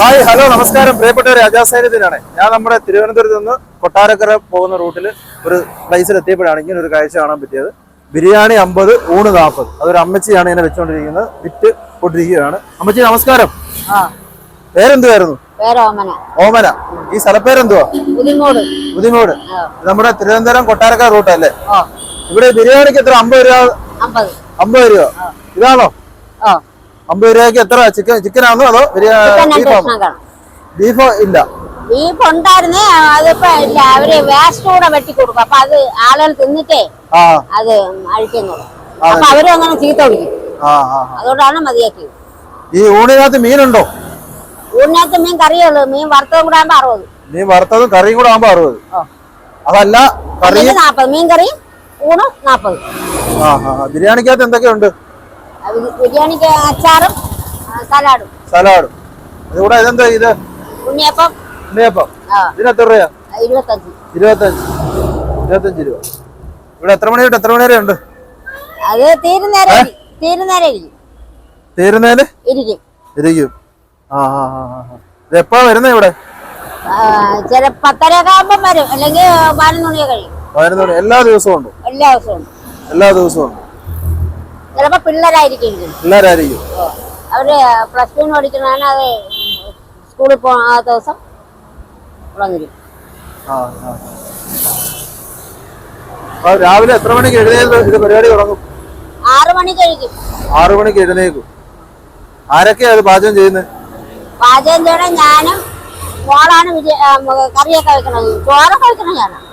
Hi hello നമസ്കാരം. പ്രിയപ്പെട്ടവരെ അജാസ് സൈന്യത്തിനാണ് ഞാൻ നമ്മുടെ തിരുവനന്തപുരത്ത് നിന്ന് കൊട്ടാരക്കര പോകുന്ന റൂട്ടിൽ ഒരു പ്ലേസിൽ എത്തിയപ്പോഴാണ് ഇങ്ങനെ ഒരു കാഴ്ച കാണാൻ പറ്റിയത്. ബിരിയാണി അമ്പത് ഊണ് നാൽപ്പത് അതൊരു അമ്മച്ചിയാണ് ഇങ്ങനെ വെച്ചുകൊണ്ടിരിക്കുന്നത്. വിറ്റ് കൊണ്ടിരിക്കുകയാണ്. അമ്മച്ചി നമസ്കാരം. പേരെന്തുവായിരുന്നു? ഓമന. ഈ സ്ഥലപ്പേരെന്തുവാ പുതിങ്ങോട് ബുദ്ധിമോട്. നമ്മുടെ തിരുവനന്തപുരം കൊട്ടാരക്കര റൂട്ട് അല്ലേ? ഇവിടെ ബിരിയാണിക്ക് എത്ര അമ്പത് രൂപ? അമ്പത്. രൂപ. ഇതാണോ? അമ്പത് രൂപയ്ക്ക് എത്ര? ചിക്കൻ ചിക്കൻ ആണോ അതോ ബീഫാണോ ബീഫോ? ഇല്ല. ബീഫ് ഉണ്ടായിരുന്നേ അതിപ്പോ ഇല്ല. അവർ വേസ്റ്റ് കൂടെ വെട്ടി കൊടുക്കും. അപ്പൊ അത് ആളുകൾ തിന്നിട്ടേ അത് അഴിക്കുന്നുള്ളൂ അപ്പൊ അവരും അങ്ങനെ ചീത്ത വിളിക്കും. അതുകൊണ്ടാണ് മതിയാക്കിയത്. ഈ ഊണിനകത്ത് മീനുണ്ടോ? ഊണിനകത്ത് മീൻ കറിയുള്ളൂ. മീൻ വറുത്തതും കൂടെ ആകുമ്പോ അറുപത്. മീൻ വറുത്തതും കറിയും കൂടെ ആകുമ്പോ അറുപത്. അതല്ല കറി നാപ്പത്. മീൻ കറി ഊണ് നാപ്പത്. ബിരിയാണിക്കകത്ത് എന്തൊക്കെയുണ്ട്? ബിരിയാണിക്ക് അച്ചാറും സലാഡും. സലാഡും. ഇവിടെ ഇതെന്താ ഇത്? ഉണ്ണിയപ്പം. ഉണ്ണിയപ്പം. ഇതിനെത്ര രൂപയാ? ഇരുപത്തഞ്ച്. ഇരുപത്തഞ്ച്. ഇരുപത്തഞ്ച് രൂപ. ഇവിടെ എത്ര മണി തൊട്ട് എത്ര മണി വരെ ഉണ്ട്? അത് തീരുന്നേരം തീരുന്നേരം ഇരിക്കും. ഇരിക്കും. ഇരിക്കും. ആ ആ. ഇത് വരുന്നത് ഇവിടെ? ചില പത്തരയൊക്കെ ആകുമ്പം വരും. അല്ലെങ്കിൽ പതിനൊന്ന് മണിയൊക്കെ കഴിയും. പതിനൊന്ന് മണി എല്ലാ ദിവസവും ഉണ്ട്? എല്ലാ ദിവസവും ഉണ്ട്. എല്ലാ ദിവസവും ഉണ്ട്. ചിലപ്പോ പിള്ളേരായിരിക്കും. അവർ പ്ലസ് ടു പഠിക്കുന്നതാണ് അത് സ്കൂളിൽ പോ ആ ദിവസം ആ രാവിലെ എത്ര മണിക്ക് എഴുന്നേൽക്കും ഇത് പരിപാടി തുടങ്ങും? ആറു മണി കഴിക്കും ആറു മണിക്ക് എഴുന്നേക്കും ആരൊക്കെയാ അത് പാചകം ചെയ്യുന്നത്? പാചകം ചെയ്യണം ഞാനും മോളാണ് കറിയൊക്കെ വെക്കണത്. ചോറൊക്കെ വെക്കണം ഞാനാണ്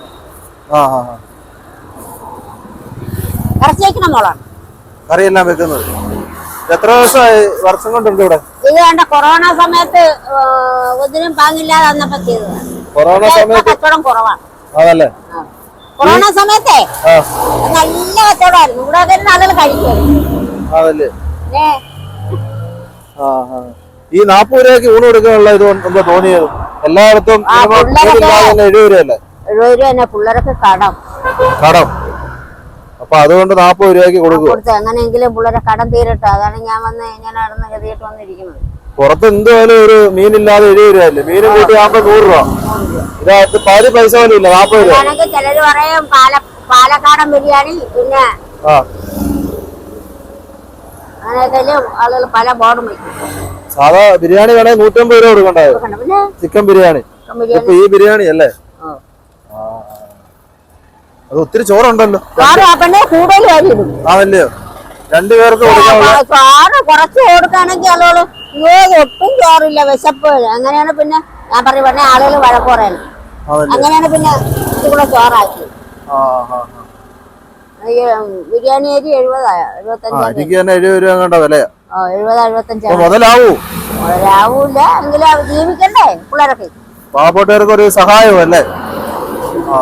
ഇറച്ചി വെക്കണം മോളാണ്. കറിയെല്ലാം വെക്കുന്നത്. എത്ര ദിവസമായി വർഷം കൊണ്ടുണ്ട് ഇവിടെ? ഇത് കണ്ട കൊറോണ സമയത്ത് ഒന്നിനും പാങ്ങില്ലാതെ വന്നപ്പോ കൊറോണ സമയത്ത് കച്ചവടം കുറവാണ്. അതല്ലേ. കൊറോണ സമയത്തെ നല്ല കച്ചവടമായിരുന്നു. ഇവിടെ വരുന്ന ആളുകൾ കഴിക്കുമായിരുന്നു അതല്ലേ? ഈ നാപ്പത് രൂപയ്ക്ക് ഊണ് കൊടുക്കാനുള്ള ഇത് എന്താ തോന്നിയത്? എല്ലായിടത്തും എഴുപത് രൂപ രൂപയല്ലേ? എഴുപത് രൂപ തന്നെ പിള്ളേരൊക്കെ കടം. കടം. അപ്പൊ അതുകൊണ്ട് നാപ്പത് രൂപയ്ക്ക് കൊടുക്കുക കൊടുത്ത്. എങ്ങനെയെങ്കിലും പിള്ളേരെ കടം തീരട്ടെ. അതാണ് ഞാൻ വന്ന് ഞാൻ നടന്ന് ഗതിയിട്ട് വന്നിരിക്കുന്നത്. പുറത്ത് എന്തായാലും ഒരു മീനില്ലാതെ എഴുപത് രൂപയല്ലേ? മീനും കൂട്ടി ആകുമ്പോ നൂറ് രൂപ. ഇതായത് പാതി പൈസ പോലും ഇല്ല. നാപ്പത് രൂപ. അതാണെങ്കിൽ ചിലര് പറയും പാല പാലക്കാടൻ ബിരിയാണി പിന്നെ ആ. അങ്ങനെയൊക്കെ ആളുകൾ പല ബോർഡും വയ്ക്കും സാധാ ബിരിയാണി വേണേ നൂറ്റമ്പത് രൂപ കൊടുക്കണ്ടായോ? ചിക്കൻ ബിരിയാണി. ഇപ്പൊ ഈ ബിരിയാണി അല്ലേ. അത് ഒത്തിരി ചോറുണ്ടല്ലോ. ആണല്ലയോ രണ്ടുപേർക്ക് ചോറ് കുറച്ച് കൊടുക്കുകയാണെങ്കിൽ ആളുകൾ അയ്യോ ഒട്ടും ചോറില്ല വിശപ്പ്. അങ്ങനെയാണ് പിന്നെ ഞാൻ പറഞ്ഞു പറഞ്ഞ ആളുകൾ വഴക്ക് അങ്ങനെയാണ് പിന്നെ ഇതുകൂടെ ചോറാക്കി. ബിരിയാണി അരി എഴുപതായ? എഴുപത്തഞ്ച് വിലയാ. എഴുപത് എഴുപത്തഞ്ച് മുതലാവൂ. എങ്കിലും ജീവിക്കണ്ടേ? പിള്ളേരൊക്കെ. പാവപ്പെട്ടവർക്ക് ഒരു സഹായവും അല്ലേ? ആ.